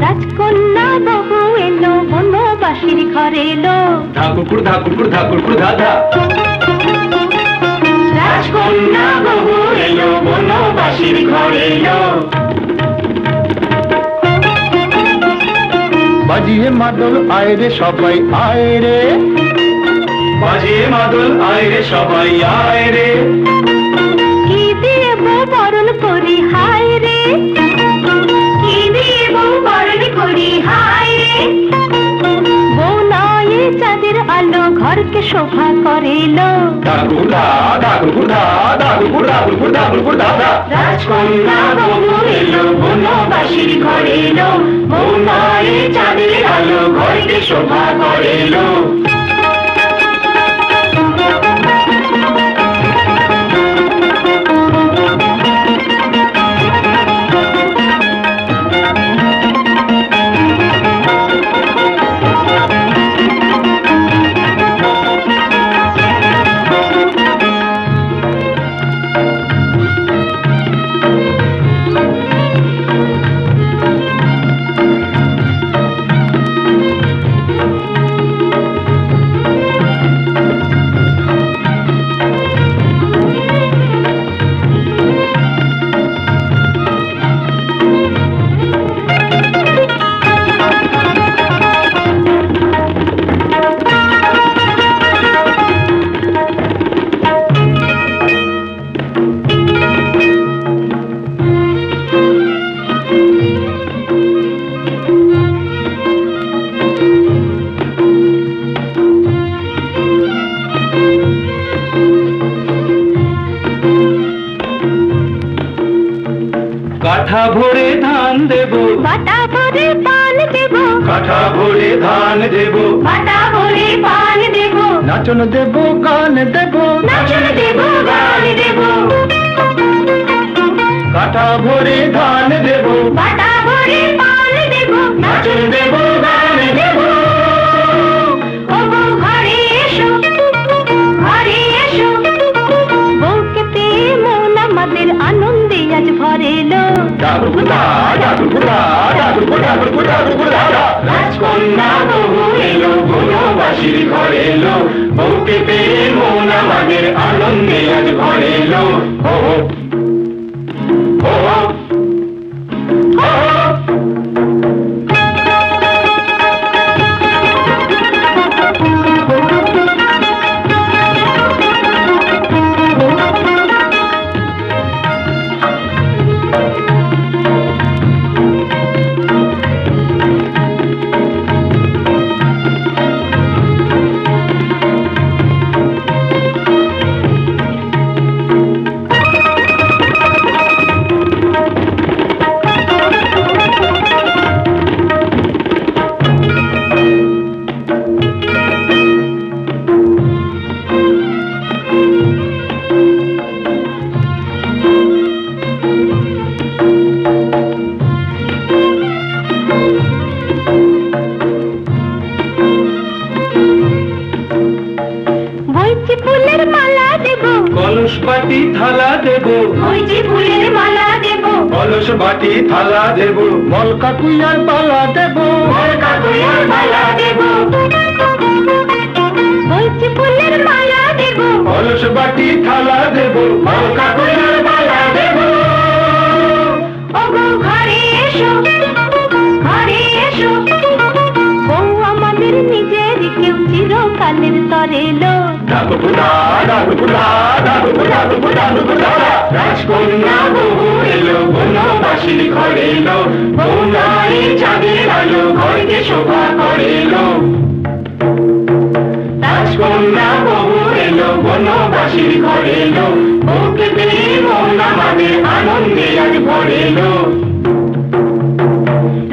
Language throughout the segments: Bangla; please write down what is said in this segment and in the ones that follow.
রাজকন্যা বহু এলো বনবাসীর ঘরে এলো। ধা কুকুর ধা কুকুর ধা কুকুর ধা ধা। রাজকন্যা বহু এলো বনবাসীর ঘরে এলো। বাজিয়ে মাদল আয় রে সবাই আয় রে। বাজিয়ে মাদল আয় রে সবাই আয় রে। আলো ঘরকে শোভা করিল। রাজকন্যা এলো বনবাসীর ঘরে এলো। চাঁদের আলো ঘরকে শোভা করিলো। কাঠা ভরে ধান দেব বাটা ভরে পান দেব কাঠা ভরে ধান দেব বাটা ভরে পান দেব নাচন দেব গান দেব নাচন দেব গান দেব কাঠা ভরে ধান দেব বাটা ভরে পান দেব নাচন দেব গান দেব রাজকন্যা বহু এলো বনবাসীর ঘরে এলো বউকে পেয়ে মন আমাদের আনন্দে আজ ঘরে এলো কলস বাটি থালা দেব। বইছি ফুলের মালা দেব। কলস বাটি থালা দেব। মলকা কুইয়ার বালা দেব। ফুলের মালা দেব। বইছি ফুলের মালা দেব। কলস বাটি থালা দেব। মলকা ফুলের মালা দেব। ও ঘরে এসো। ঘরে এসো। বউ আমাদের নিজের কেউ চিরকালের তরে এলো। ডাকুপুরা ডাকুপুরা বউ নারী চাঁদের আলো ঘরকে শোভা করে এলো রাজকন্যা বহু এলো, বনবাসীর ঘরে এলো বউকে পেয়ে মন আমাদের আনন্দে আজ ভরে এলো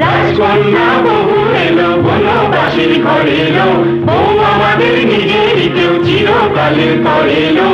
রাজকন্যা বহু এলো, বনবাসীর ঘরে এলো বউ আমাদের নিজের কেউ চিরকালের করে এলো